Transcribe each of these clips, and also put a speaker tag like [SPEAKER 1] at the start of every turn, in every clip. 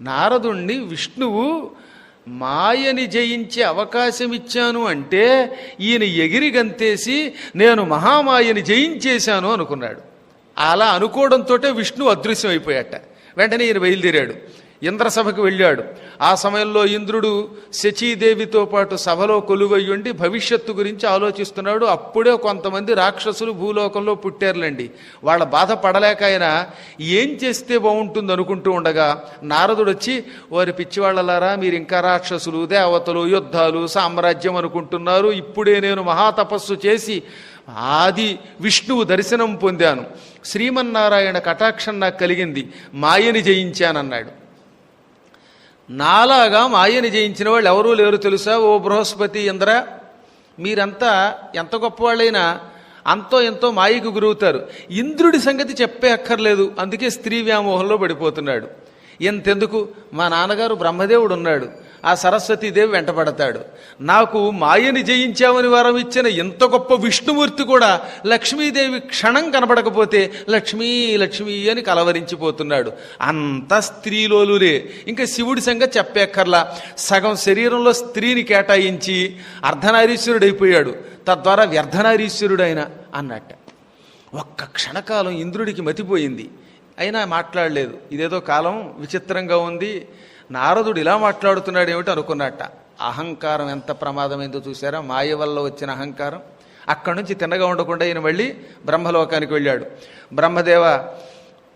[SPEAKER 1] నారదుణ్ణి విష్ణువు మాయని జయించే అవకాశం ఇచ్చాను అంటే ఈయన ఎగిరి గంతేసి నేను మహామాయని జయించేశాను అనుకున్నాడు. అలా అనుకోవడంతో విష్ణు అదృశ్యం అయిపోయాట వెంటనే ఈయన బయలుదేరాడు. ఇంద్రసభకు వెళ్ళాడు. ఆ సమయంలో ఇంద్రుడు శచీదేవితో పాటు సభలో కొలువయ్యుండి భవిష్యత్తు గురించి ఆలోచిస్తున్నాడు. అప్పుడే కొంతమంది రాక్షసులు భూలోకంలో పుట్టారులేండి. వాళ్ళ బాధ పడలేక ఆయన ఏం చేస్తే బాగుంటుంది అనుకుంటూ ఉండగా నారదుడు వచ్చి వారి పిచ్చివాళ్ళలారా మీరు ఇంకా రాక్షసులు దేవతలు యుద్ధాలు సామ్రాజ్యం అనుకుంటున్నారు. ఇప్పుడే నేను మహాతపస్సు చేసి ఆది విష్ణువు దర్శనం పొందాను. శ్రీమన్నారాయణ కటాక్షం నాకు కలిగింది. మాయని జయించానన్నాడు. నాలాగా మాయని జయించిన వాళ్ళు ఎవరూ లేరు తెలుసా? ఓ బృహస్పతి ఇంద్ర మీరంతా ఎంత గొప్పవాళ్ళైనా అంతో ఎంతో మాయకు గురవుతారు. ఇంద్రుడి సంగతి చెప్పే అక్కర్లేదు అందుకే స్త్రీ వ్యామోహంలో పడిపోతున్నాడు. ఎంతెందుకు? మా నాన్నగారు బ్రహ్మదేవుడు ఉన్నాడు. ఆ సరస్వతీదేవి వెంటబడతాడు నాకు మాయని జయించామని వరం ఇచ్చిన ఎంత గొప్ప విష్ణుమూర్తి కూడా లక్ష్మీదేవి క్షణం కనబడకపోతే లక్ష్మీ లక్ష్మీ అని కలవరించిపోతున్నాడు. అంత స్త్రీలోలులే. ఇంకా శివుడి సంగతి చెప్పేక్కర్లా. సగం శరీరంలో స్త్రీని కేటాయించి అర్ధనారీశ్వరుడైపోయాడు. తద్వారా వ్యర్థనారీశ్వరుడైన అన్నట్ట. ఒక్క క్షణకాలం ఇంద్రుడికి మతిపోయింది. అయినా మాట్లాడలేదు. ఇదేదో కాలం విచిత్రంగా ఉంది. నారదుడు ఇలా మాట్లాడుతున్నాడు ఏమిటి అనుకున్నట్ట. అహంకారం ఎంత ప్రమాదమైందో చూసారా మాయ వల్ల వచ్చిన అహంకారం. అక్కడి నుంచి తిన్నగా ఉండకుండా ఈయన మళ్ళీ బ్రహ్మలోకానికి వెళ్ళాడు. బ్రహ్మదేవ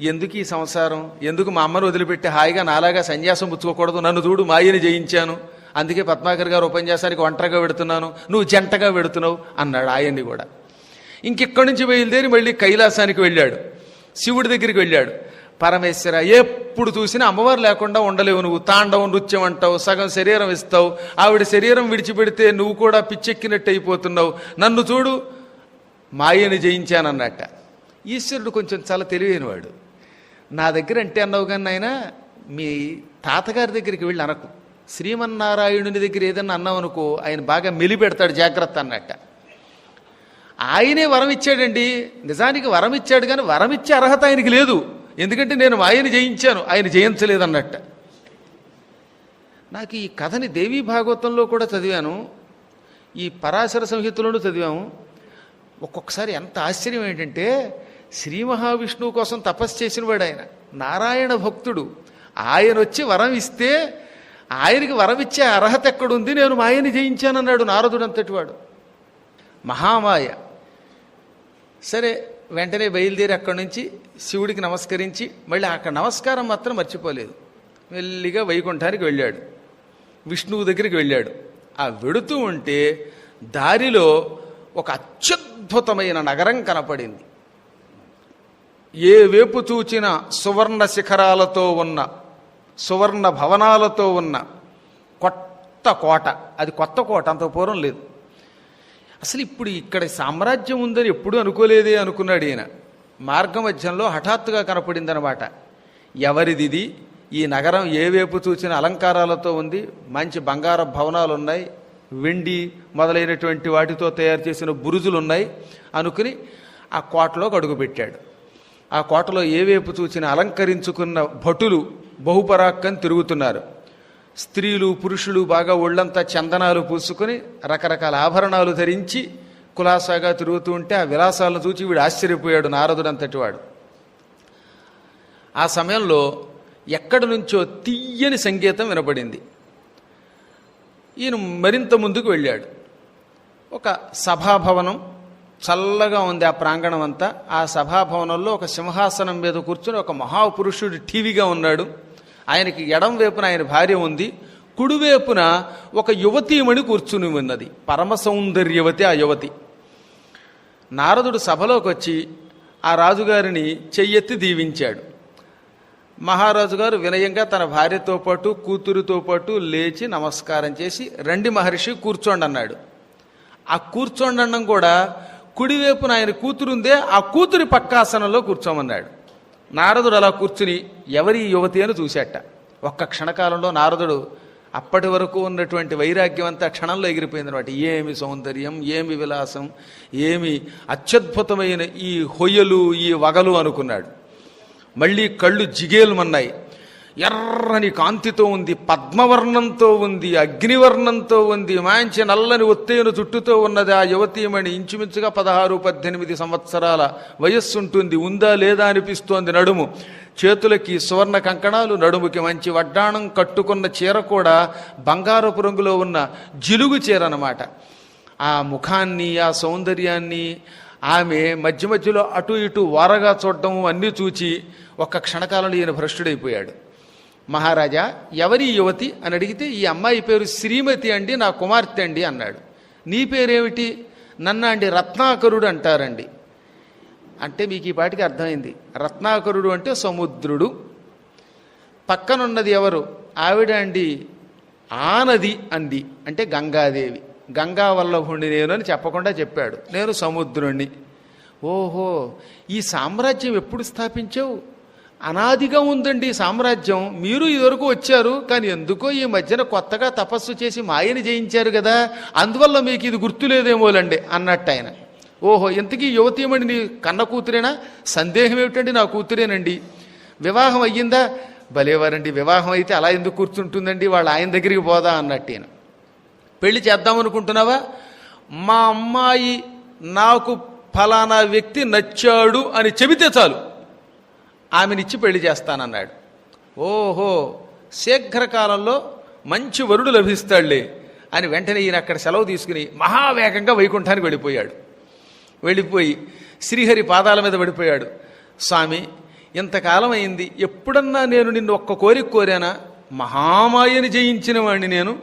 [SPEAKER 1] ఎందుకు ఈ సంసారం? ఎందుకు మా అమ్మను వదిలిపెట్టి హాయిగా నాలాగా సన్యాసం పుచ్చుకోకూడదు? నన్ను చూడు మాయని జయించాను. అందుకే పద్మాకర్ గారు ఉపన్యాసానికి ఒంటరిగా పెడుతున్నాను నువ్వు జంటగా పెడుతున్నావు అన్నాడు ఆయన్ని కూడా. ఇంకెక్కడి నుంచి బయలుదేరి మళ్ళీ కైలాసానికి వెళ్ళాడు. శివుడి దగ్గరికి వెళ్ళాడు. పరమేశ్వర ఎప్పుడు చూసినా అమ్మవారు లేకుండా ఉండలేవు నువ్వు. తాండవం నృత్యం అంటావు సగం శరీరం ఇస్తావు. ఆవిడ శరీరం విడిచిపెడితే నువ్వు కూడా పిచ్చెక్కినట్టు అయిపోతున్నావు. నన్ను చూడు మాయని జయించానన్నట్ట. ఈశ్వరుడు కొంచెం చాలా తెలివైనవాడు. నా దగ్గర అంటే అన్నావు కానీ ఆయన మీ తాతగారి దగ్గరికి వెళ్ళి అనకు. శ్రీమన్నారాయణుని దగ్గర ఏదన్నా అన్నావు అనుకో ఆయన బాగా మెలిపెడతాడు జాగ్రత్త అన్నట్ట. ఆయనే వరం ఇచ్చాడండి. నిజానికి వరం ఇచ్చాడు కానీ వరం ఇచ్చే అర్హత ఆయనకి లేదు. ఎందుకంటే నేను ఆయన జయించాను. ఆయన జయించలేదన్నట్ట. నాకు ఈ కథని దేవీ భాగవతంలో కూడా చదివాను. ఈ పరాశర సంహితలోనూ చదివాము. ఒక్కొక్కసారి ఎంత ఆశ్చర్యం ఏంటంటే శ్రీ మహావిష్ణువు కోసం తపస్సు చేసినవాడు ఆయన నారాయణ భక్తుడు. ఆయన వచ్చి వరం ఇస్తే ఆయనకి వరం ఇచ్చే అర్హత ఎక్కడుంది? నేను మాయని జయించానన్నాడు నారదుడు అంతటి వాడు మహామాయ. సరే వెంటనే బయలుదేరి అక్కడి నుంచి శివుడికి నమస్కరించి మళ్ళీ అక్కడ నమస్కారం మాత్రం మర్చిపోలేదు. మెల్లిగా వైకుంఠానికి వెళ్ళాడు. విష్ణువు దగ్గరికి వెళ్ళాడు. ఆ వెడుతూ ఉంటే దారిలో ఒక అత్యద్భుతమైన నగరం కనపడింది. ఏ వేపు చూచిన సువర్ణ శిఖరాలతో ఉన్న సువర్ణ భవనాలతో ఉన్న కొత్త కోట. అది కొత్త కోట అంత పూర్వం లేదు. అసలు ఇప్పుడు ఇక్కడ సామ్రాజ్యం ఉందని ఎప్పుడు అనుకోలేదే అనుకున్నాడు ఈయన. మార్గమధ్యంలో హఠాత్తుగా కనపడిందనమాట ఎవరిదిది ఈ నగరం ఏ వైపు చూసిన అలంకారాలతో ఉంది మంచి బంగార భవనాలు ఉన్నాయి వెండి మొదలైనటువంటి వాటితో తయారు చేసిన బురుజులు ఉన్నాయి అనుకుని ఆ కోటలోకి అడుగుపెట్టాడు ఆ కోటలో ఏ వైపు చూసిన అలంకరించుకున్న భటులు బహుపరాక్కని తిరుగుతున్నారు. స్త్రీలు పురుషులు బాగా ఒళ్ళంతా చందనాలు పూసుకొని రకరకాల ఆభరణాలు ధరించి కులాసాగా తిరుగుతూ ఉంటే ఆ విలాసాలను చూచి వీడు ఆశ్చర్యపోయాడు నారదుడంతటి వాడు. ఆ సమయంలో ఎక్కడి నుంచో తీయని సంగీతం వినపడింది. ఈయన మరింత ముందుకు వెళ్ళాడు. ఒక సభాభవనం చల్లగా ఉంది ఆ ప్రాంగణం అంతా ఆ సభాభవనంలో ఒక సింహాసనం మీద కూర్చుని ఒక మహాపురుషుడు టీవీగా ఉన్నాడు. ఆయనకి ఎడం వైపున ఆయన భార్య ఉంది కుడివైపున ఒక యువతీమణి కూర్చుని ఉన్నది. పరమ సౌందర్యవతి ఆ యువతి. నారదుడు సభలోకి వచ్చి ఆ రాజుగారిని చెయ్యెత్తి దీవించాడు. మహారాజు గారు వినయంగా తన భార్యతో పాటు కూతురుతో పాటు లేచి నమస్కారం చేసి రండి మహర్షి కూర్చోండి అన్నాడు ఆ కూర్చోండి అన్నం కూడా కుడివైపున ఆయన కూతురుందే ఆ కూతురి పక్కాసనంలో కూర్చోమన్నాడు. నారదుడు అలా కూర్చుని ఎవరి యువతి అని చూశాట ఒక్క క్షణకాలంలో నారదుడు అప్పటి వరకు ఉన్నటువంటి వైరాగ్యం అంతా క్షణంలో ఎగిరిపోయింది అనమాట ఏమి సౌందర్యం ఏమి విలాసం ఏమి అత్యద్భుతమైన ఈ హొయ్యలు ఈ వగలు అనుకున్నాడు. మళ్ళీ కళ్ళు జిగేలుమన్నాయి ఎర్రని కాంతితో ఉంది పద్మవర్ణంతో ఉంది అగ్నివర్ణంతో ఉంది మంచి నల్లని ఒత్తేను చుట్టుతో ఉన్నది ఆ యువతీమణి. ఇంచుమించుగా పదహారు పద్దెనిమిది సంవత్సరాల వయస్సు ఉంటుంది. ఉందా లేదా అనిపిస్తోంది నడుము. చేతులకి సువర్ణ కంకణాలు నడుముకి మంచి వడ్డాణం కట్టుకున్న చీర కూడా బంగారపు రంగులో ఉన్న జిలుగు చీర అనమాట ఆ ముఖాన్ని ఆ సౌందర్యాన్ని ఆమె మధ్య మధ్యలో అటు ఇటు వారగా చూడటం అన్నీ చూచి ఒక్క క్షణకాలంలో ఈయన భ్రష్టుడైపోయాడు. మహారాజా ఎవరి యువతి? అని అడిగితే ఈ అమ్మాయి పేరు శ్రీమతి అండి నా కుమార్తె అండి అన్నాడు. నీ పేరేమిటి? నన్న అండి రత్నాకరుడు అంటారండి. అంటే మీకు ఈ పాటికి అర్థమైంది. రత్నాకరుడు అంటే సముద్రుడు. పక్కనున్నది ఎవరు? ఆవిడ అండి ఆనది అంది. అంటే గంగాదేవి. గంగా వల్లభుణ్ణి నేను అని చెప్పకుండా చెప్పాడు. నేను సముద్రుణ్ణి. ఓహో ఈ సామ్రాజ్యం ఎప్పుడు స్థాపించావు? అనాదిగా ఉందండి సామ్రాజ్యం. మీరు ఇదివరకు వచ్చారు కానీ ఎందుకో ఈ మధ్యన కొత్తగా తపస్సు చేసి మాయని జయించారు కదా అందువల్ల మీకు ఇది గుర్తులేదేమోలండి అన్నట్టు ఆయన ఓహో ఇంతకీ యువతీమణి నీ కన్న కూతురేనా? సందేహం ఏమిటండి నా కూతురేనండి? వివాహం అయ్యిందా? భలేవారండి వివాహం అయితే అలా ఎందుకు కూర్చుంటుందండి? వాళ్ళ ఆయన దగ్గరికి పోదా అన్నట్టు ఈయన పెళ్ళి చేద్దామనుకుంటున్నావా మా అమ్మాయి నాకు ఫలానా వ్యక్తి నచ్చాడు అని చెబితే చాలు. ఆమెనిచ్చి పెళ్ళి చేస్తానన్నాడు. ఓహో శీఘ్రకాలంలో మంచి వరుడు లభిస్తాడులే అని వెంటనే ఈయన అక్కడ సెలవు తీసుకుని మహావేగంగా వైకుంఠానికి వెళ్ళిపోయాడు. వెళ్ళిపోయి శ్రీహరి పాదాల మీద పడిపోయాడు. స్వామి ఇంతకాలం అయింది ఎప్పుడన్నా నేను నిన్ను ఒక్క కోరిక కోరానా? మహామాయని జయించిన వాడిని నేను.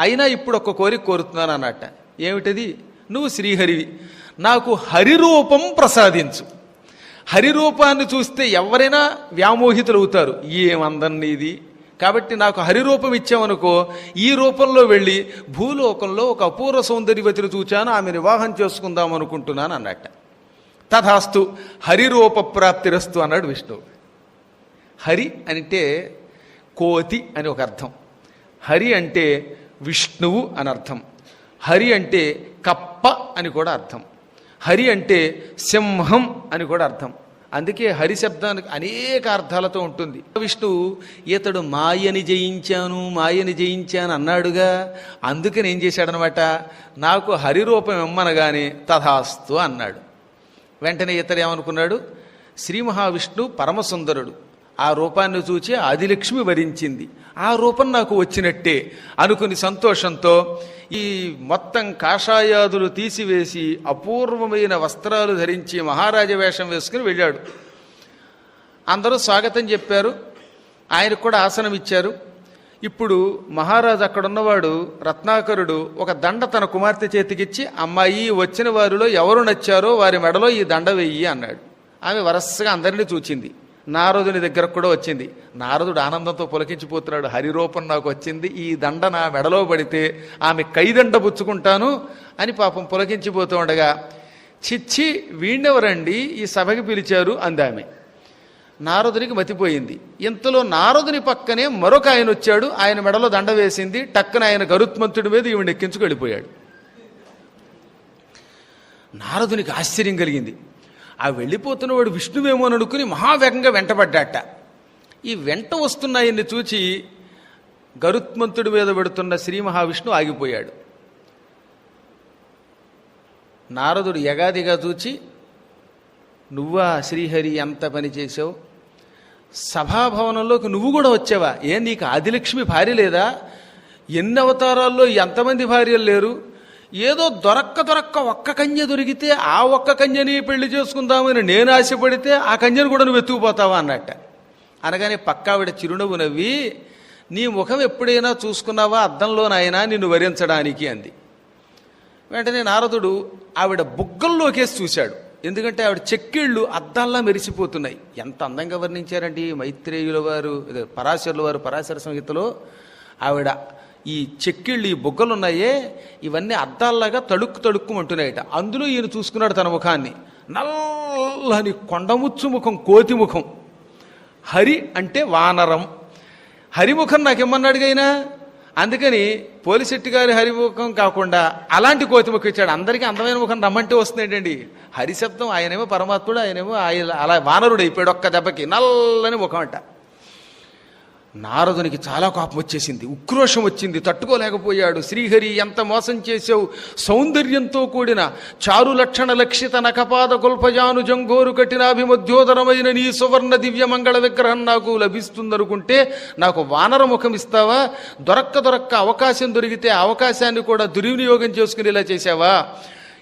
[SPEAKER 1] అయినా ఇప్పుడు ఒక్క కోరిక కోరుతున్నాను అన్నట్ట ఏమిటది? నువ్వు శ్రీహరివి. నాకు హరిరూపం ప్రసాదించు. హరిరూపాన్ని చూస్తే ఎవరైనా వ్యామోహితులవుతారు. ఏమందండి ఇది? కాబట్టి నాకు హరిరూపం ఇచ్చామనుకో ఈ రూపంలో వెళ్ళి భూలోకంలో ఒక అపూర్వ సౌందర్యవతిని చూచాను ఆమె వివాహం చేసుకుందాం అనుకుంటున్నాను అన్నట్ట. తథాస్తు హరిరూప ప్రాప్తిరస్తు అన్నాడు విష్ణువు. హరి అంటే కోతి అని ఒక అర్థం. హరి అంటే విష్ణువు అని అర్థం. హరి అంటే కప్ప అని కూడా అర్థం. హరి అంటే సింహం అని కూడా అర్థం. అందుకే హరి శబ్దానికి అనేక అర్థాలతో ఉంటుంది. విష్ణు ఇతడు మాయని జయించాను మాయని జయించాను అన్నాడుగా. అందుకని ఏం చేశాడనమాట. నాకు హరి రూపం ఇమ్మనగానే తథాస్తు అన్నాడు. వెంటనే ఇతడు ఏమనుకున్నాడు? శ్రీ మహావిష్ణు పరమసుందరుడు. ఆ రూపాన్ని చూచి ఆదిలక్ష్మి వరించింది. ఆ రూపం నాకు వచ్చినట్టే అనుకుని సంతోషంతో ఈ మొత్తం కాషాయాదులు తీసివేసి అపూర్వమైన వస్త్రాలు ధరించి మహారాజ వేషం వేసుకుని వెళ్ళాడు. అందరూ స్వాగతం చెప్పారు. ఆయనకు కూడా ఆసనం ఇచ్చారు. ఇప్పుడు మహారాజు అక్కడ ఉన్నవాడు రత్నాకరుడు ఒక దండ తన కుమార్తె చేతికిచ్చి అమ్మాయి వచ్చిన వారిలో ఎవరు నచ్చారో వారి మెడలో ఈ దండ వెయ్యి అన్నాడు. ఆమె వరసగా అందరినీ చూచింది. నారదుని దగ్గరకు కూడా వచ్చింది. నారదుడు ఆనందంతో పులకించిపోతున్నాడు. హరిరూపం నాకు వచ్చింది. ఈ దండ నా మెడలో పడితే ఆమె కైదండ పుచ్చుకుంటాను అని పాపం పులకించిపోతూ ఉండగా చిచ్చి వీణెవరండి ఈ సభకి పిలిచారు అందామె. నారదునికి మతిపోయింది. ఇంతలో నారదుని పక్కనే మరొక ఆయన వచ్చాడు. ఆయన మెడలో దండ వేసింది. టక్కన ఆయన గరుత్మంతుడి మీద ఈవిడ ఎక్కించుకు వెళ్ళిపోయాడు. నారదునికి ఆశ్చర్యం కలిగింది. ఆ వెళ్ళిపోతున్నవాడు విష్ణువేమో అని అనుకుని మహావేగంగా వెంటబడ్డాట. ఈ వెంట వస్తున్నాయన్ని చూచి గరుత్మంతుడి మీద పెడుతున్న శ్రీ మహావిష్ణువు ఆగిపోయాడు. నారదుడు యగాదిగా చూచి నువ్వా శ్రీహరి ఎంత పని చేసావు సభాభవనంలోకి నువ్వు కూడా వచ్చావా? ఏ నీకు ఆదిలక్ష్మి భార్య లేదా? ఎన్ని అవతారాల్లో ఎంతమంది భార్యలు లేరు? ఏదో దొరక్క దొరక్క ఒక్క కన్య దొరికితే ఆ ఒక్క కన్యని పెళ్ళి చేసుకుందామని నేను ఆశపడితే ఆ కన్యను కూడా నువ్వు వెతుకుపోతావా అన్నట్ట. అనగానే పక్కావిడ చిరునవ్వు నవ్వి నీ ముఖం ఎప్పుడైనా చూసుకున్నావా అద్దంలోనైనా నిన్ను వరించడానికి అంది. వెంటనే నారదుడు ఆవిడ బుగ్గల్లోకేసి చూశాడు. ఎందుకంటే ఆవిడ చెక్కిళ్ళు అద్దాల్లా మెరిసిపోతున్నాయి. ఎంత అందంగా వర్ణించారండి మైత్రేయుల వారు ఇదే పరాశరుల వారు పరాశర సంహితలో ఆవిడ ఈ చెక్కిళ్ళు ఈ బుగ్గలు ఉన్నాయే ఇవన్నీ అద్దాల్లాగా తడుక్కు తడుక్కుమంటున్నాయట అందులో ఈయన చూసుకున్నాడు తన ముఖాన్ని. నల్లని కొండముచ్చు ముఖం కోతి ముఖం. హరి అంటే వానరం. హరిముఖం నాకేమన్నాడు అయినా అందుకని పోలిశెట్టి గారి హరిముఖం కాకుండా అలాంటి కోతి ముఖం ఇచ్చాడు. అందరికీ అందమైన ముఖం రమ్మంటే వస్తుంది హరిశబ్దం ఆయనేమో పరమాత్ముడు ఆయనేమో ఆయన అలా వానరుడు అయిపోయాడు ఒక్క దెబ్బకి. నల్లని ముఖం అంట. నారదునికి చాలా కోపం వచ్చేసింది. ఉక్రోషం వచ్చింది. తట్టుకోలేకపోయాడు. శ్రీహరి ఎంత మోసం చేసావు సౌందర్యంతో కూడిన చారు లక్షణ లక్షిత నకపాద గొల్పజాను జంగోరు కఠినాభిమధ్యోదరమైన నీ సువర్ణ దివ్య మంగళ విగ్రహం నాకు లభిస్తుందనుకుంటే నాకు వానర ముఖం ఇస్తావా? దొరక్క దొరక్క అవకాశం దొరికితే అవకాశాన్ని కూడా దుర్వినియోగం చేసుకునేలా చేశావా?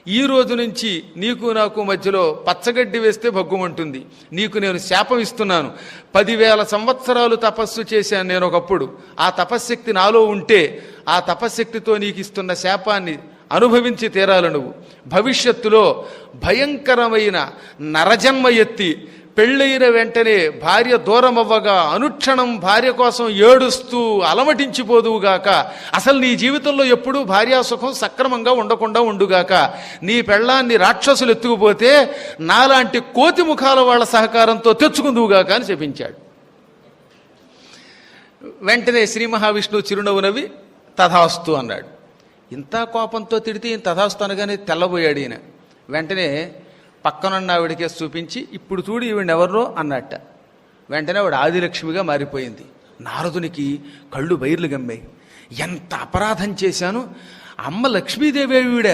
[SPEAKER 1] ఈ రోజు నుంచి నీకు నాకు మధ్యలో పచ్చగడ్డి వేస్తే భగ్గుమంటుంది నీకు నేను శాపం ఇస్తున్నాను. పదివేల సంవత్సరాలు తపస్సు చేశాను నేను ఒకప్పుడు. ఆ తపశ్శక్తి నాలో ఉంటే ఆ తపశ్శక్తితో నీకు ఇస్తున్న శాపాన్ని అనుభవించి తీరాలి నువ్వు. భవిష్యత్తులో భయంకరమైన నరజన్మ ఎత్తి పెళ్ళైన వెంటనే భార్య దూరమవ్వగా అనుక్షణం భార్య కోసం ఏడుస్తూ అలమటించిపోదువుగాక. అసలు నీ జీవితంలో ఎప్పుడూ భార్యాసుఖం సక్రమంగా ఉండకుండా ఉండుగాక. నీ పెళ్ళాన్ని రాక్షసులు ఎత్తుకుపోతే నాలాంటి కోతి ముఖాల వాళ్ళ సహకారంతో తెచ్చుకుందువుగాక అని చెప్పించాడు. వెంటనే శ్రీ మహావిష్ణువు చిరునవ్వు నవ్వి తథాస్తు అన్నాడు. ఇంత కోపంతో తిడితే ఈయన తథాస్తు అనగానే తెల్లబోయాడు ఈయన. వెంటనే పక్కనున్న ఆవిడకే చూపించి ఇప్పుడు చూడు ఈవిడ ఎవరో అన్నట్ట. వెంటనే ఆవిడ ఆదిలక్ష్మిగా మారిపోయింది. నారదునికి కళ్ళు బైర్లు గమ్మాయి. ఎంత అపరాధం చేశాను? అమ్మ లక్ష్మీదేవి ఈవిడ.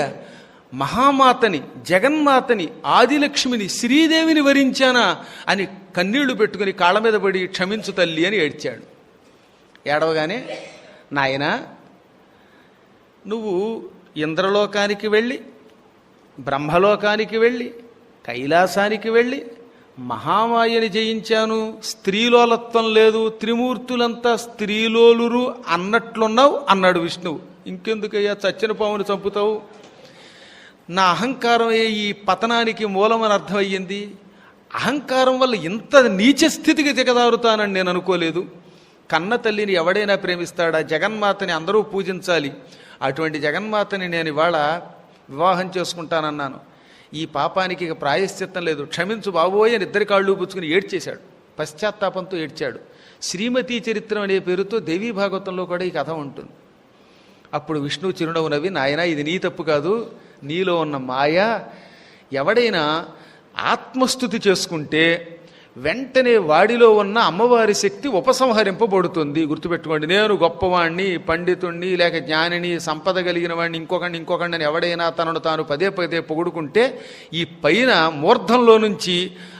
[SPEAKER 1] మహామాతని జగన్మాతని ఆదిలక్ష్మిని శ్రీదేవిని వరించానా? అని కన్నీళ్ళు పెట్టుకుని కాళ్ళ మీద పడి క్షమించు తల్లి అని ఏడ్చాడు. ఏడవగానే నాయన నువ్వు ఇంద్రలోకానికి వెళ్ళి బ్రహ్మలోకానికి వెళ్ళి కైలాసానికి వెళ్ళి మహామాయని జయించాను. స్త్రీలోలత్వం లేదు త్రిమూర్తులంతా స్త్రీలోలురు అన్నట్లున్నావు అన్నాడు విష్ణువు. ఇంకెందుకయ్యా చచ్చిన పాముని చంపుతావు? నా అహంకారమే ఈ పతనానికి మూలమని అర్థమయ్యింది. అహంకారం వల్ల ఇంత నీచ స్థితికి దిగదారుతానని నేను అనుకోలేదు. కన్న తల్లిని ఎవడైనా ప్రేమిస్తాడా? జగన్మాతని అందరూ పూజించాలి. అటువంటి జగన్మాతని నేను ఇవాళ వివాహం చేసుకుంటానన్నాను. ఈ పాపానికి ఇక ప్రాయశ్చిత్తం లేదు. క్షమించు బాబోయ్ అని ఇద్దరి కాళ్ళు పుచ్చుకుని ఏడ్చేశాడు. పశ్చాత్తాపంతో ఏడ్చాడు. శ్రీమతి చరిత్రం అనే పేరుతో దేవీ భాగవతంలో కూడా ఈ కథ ఉంటుంది. అప్పుడు విష్ణు చిరునవ్వు నవ్వి నాయన ఇది నీ తప్పు కాదు. నీలో ఉన్న మాయ. ఎవడైనా ఆత్మస్థుతి చేసుకుంటే వెంటనే వాడిలో ఉన్న అమ్మవారి శక్తి ఉపసంహరింపబడుతుంది. గుర్తుపెట్టుకోండి నేను గొప్పవాణ్ణి పండితుణ్ణి లేక జ్ఞానిని సంపద కలిగిన వాడిని ఇంకొకడిని ఇంకొకడిని ఎవడైనా తనను తాను పదే పదే పొగుడుకుంటే ఈ పైన మూర్ధంలో నుంచి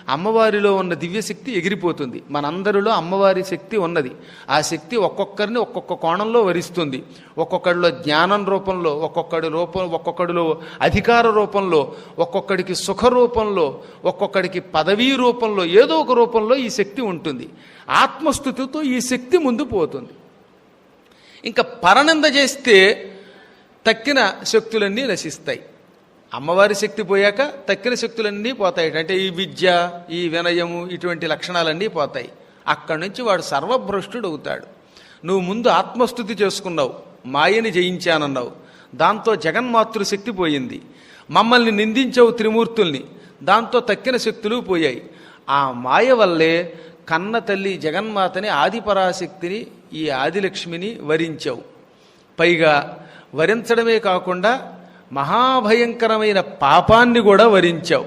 [SPEAKER 1] అమ్మవారిలో ఉన్న దివ్యశక్తి ఎగిరిపోతుంది. మనందరిలో అమ్మవారి శక్తి ఉన్నది. ఆ శక్తి ఒక్కొక్కరిని ఒక్కొక్క కోణంలో వరిస్తుంది. ఒక్కొక్కడిలో జ్ఞానం రూపంలో ఒక్కొక్కడి రూపం ఒక్కొక్కడిలో అధికార రూపంలో ఒక్కొక్కడికి సుఖ రూపంలో ఒక్కొక్కడికి పదవీ రూపంలో ఏదో ఒక రూపంలో ఈ శక్తి ఉంటుంది. ఆత్మస్థుతితో ఈ శక్తి ముందు పోతుంది. ఇంకా పరనింద చేస్తే తక్కిన శక్తులన్నీ నశిస్తాయి. అమ్మవారి శక్తి పోయాక తక్కిన శక్తులన్నీ పోతాయి. అంటే ఈ విద్య ఈ వినయము ఇటువంటి లక్షణాలన్నీ పోతాయి. అక్కడి నుంచి వాడు సర్వభ్రష్టుడు అవుతాడు నువ్వు ముందు ఆత్మస్థుతి చేసుకున్నావు మాయని జయించానన్నావు. దాంతో జగన్మాతృ శక్తి పోయింది. మమ్మల్ని నిందించావు త్రిమూర్తుల్ని. దాంతో తక్కిన శక్తులు పోయాయి. ఆ మాయ వల్లే కన్న తల్లి జగన్మాతని ఆదిపరాశక్తిని ఈ ఆదిలక్ష్మిని వరించావు. పైగా వరించడమే కాకుండా మహాభయంకరమైన పాపాన్ని కూడా వరించావు.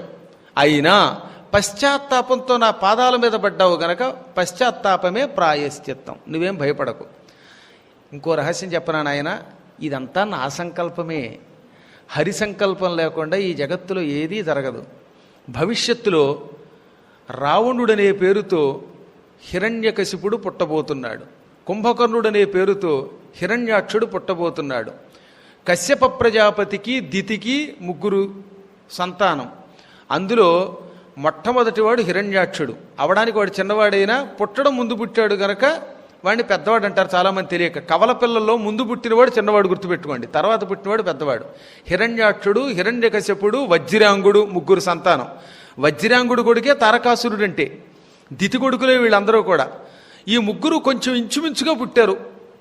[SPEAKER 1] అయినా పశ్చాత్తాపంతో నా పాదాల మీద పడ్డావు గనక పశ్చాత్తాపమే ప్రాయశ్చిత్తం. నువ్వేం భయపడకు. ఇంకో రహస్యం చెప్పనా నాయన? ఇదంతా నా సంకల్పమే. హరి సంకల్పం లేకుండా ఈ జగత్తులో ఏదీ జరగదు. భవిష్యత్తులో రావణుడనే పేరుతో హిరణ్యకశిపుడు పుట్టబోతున్నాడు. కుంభకర్ణుడనే పేరుతో హిరణ్యాక్షుడు పుట్టబోతున్నాడు. కశ్యప ప్రజాపతికి దితికి ముగ్గురు సంతానం. అందులో మొట్టమొదటివాడు హిరణ్యాక్షుడు. అవడానికి వాడు చిన్నవాడైనా పుట్టడం ముందు పుట్టాడు గనక వాడిని పెద్దవాడు అంటారు చాలామంది తెలియక. కవల పిల్లల్లో ముందు పుట్టినవాడు చిన్నవాడు గుర్తుపెట్టుకోండి. తర్వాత పుట్టినవాడు పెద్దవాడు. హిరణ్యాక్షుడు హిరణ్యకశ్యపుడు వజ్రాంగుడు ముగ్గురు సంతానం. వజ్రాంగుడు కొడుకే తారకాసురుడు అంటే దితి కొడుకులే వీళ్ళందరూ కూడా. ఈ ముగ్గురు కొంచెం ఇంచుమించుగా పుట్టారు.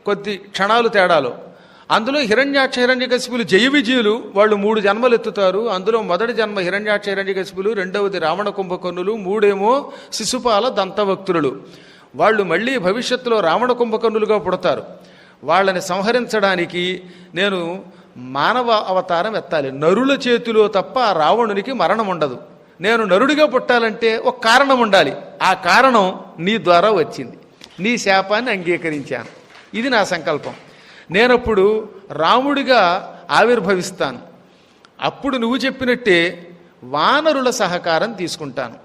[SPEAKER 1] కొద్ది క్షణాలు తేడాలు. అందులో హిరణ్యాక్ష హిరణ్యకశిపులు జయ విజయులు వాళ్ళు మూడు జన్మలు ఎత్తుతారు. అందులో మొదటి జన్మ హిరణ్యాక్ష హిరణ్యకశిపులు రెండవది రావణ కుంభకర్ణులు మూడేమో శిశుపాల దంతభక్తులు. వాళ్ళు మళ్ళీ భవిష్యత్తులో రావణ కుంభకర్ణులుగా పుడతారు. వాళ్ళని సంహరించడానికి నేను మానవ అవతారం ఎత్తాలి. నరుల చేతిలో తప్ప ఆ రావణునికి మరణం ఉండదు. నేను నరుడిగా పుట్టాలంటే ఒక కారణం ఉండాలి. ఆ కారణం నీ ద్వారా వచ్చింది. నీ శాపాన్ని అంగీకరించాను. ఇది నా సంకల్పం. నేనప్పుడు రాముడిగా ఆవిర్భవిస్తాను. అప్పుడు నువ్వు చెప్పినట్టే వానరుల సహకారం తీసుకుంటాను.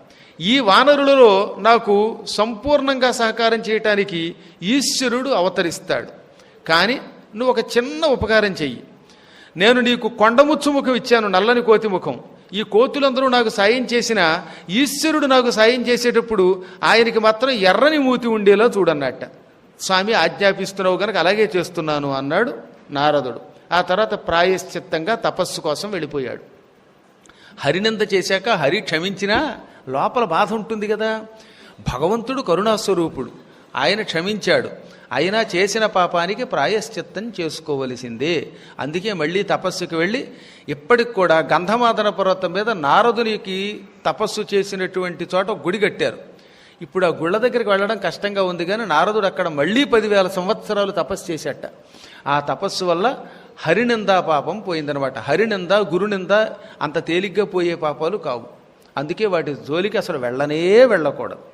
[SPEAKER 1] ఈ వానరులలో నాకు సంపూర్ణంగా సహకారం చేయటానికి ఈశ్వరుడు అవతరిస్తాడు. కానీ నువ్వు ఒక చిన్న ఉపకారం చెయ్యి. నేను నీకు కొండముచ్చు ముఖం ఇచ్చాను నల్లని కోతి ముఖం. ఈ కోతులందరూ నాకు సాయం చేసిన ఈశ్వరుడు నాకు సాయం చేసేటప్పుడు ఆయనకి మాత్రం ఎర్రని మూతి ఉండేలా చూడన్నట్ట. స్వామి ఆజ్ఞాపిస్తున్నావు గనక అలాగే చేస్తున్నాను అన్నాడు నారదుడు. ఆ తర్వాత ప్రాయశ్చిత్తంగా తపస్సు కోసం వెళ్ళిపోయాడు. హరినంద చేశాక హరి క్షమించినా లోపల బాధ ఉంటుంది కదా. భగవంతుడు కరుణాస్వరూపుడు. ఆయన క్షమించాడు. అయినా చేసిన పాపానికి ప్రాయశ్చిత్తం చేసుకోవలసిందే. అందుకే మళ్ళీ తపస్సుకి వెళ్ళి ఇప్పటికి కూడా గంధమాదన పర్వతం మీద నారదునికి తపస్సు చేసినటువంటి చోట గుడి కట్టారు. ఇప్పుడు ఆ గుళ్ళ దగ్గరికి వెళ్ళడం కష్టంగా ఉంది కానీ నారదుడు అక్కడ మళ్ళీ పదివేల సంవత్సరాలు తపస్సు చేశాట. ఆ తపస్సు వల్ల హరినిందా పాపం పోయిందనమాట. హరినింద గురునింద అంత తేలిగ్గా పోయే పాపాలు కావు. అందుకే వాటి జోలికి అసలు వెళ్ళనే వెళ్ళకూడదు.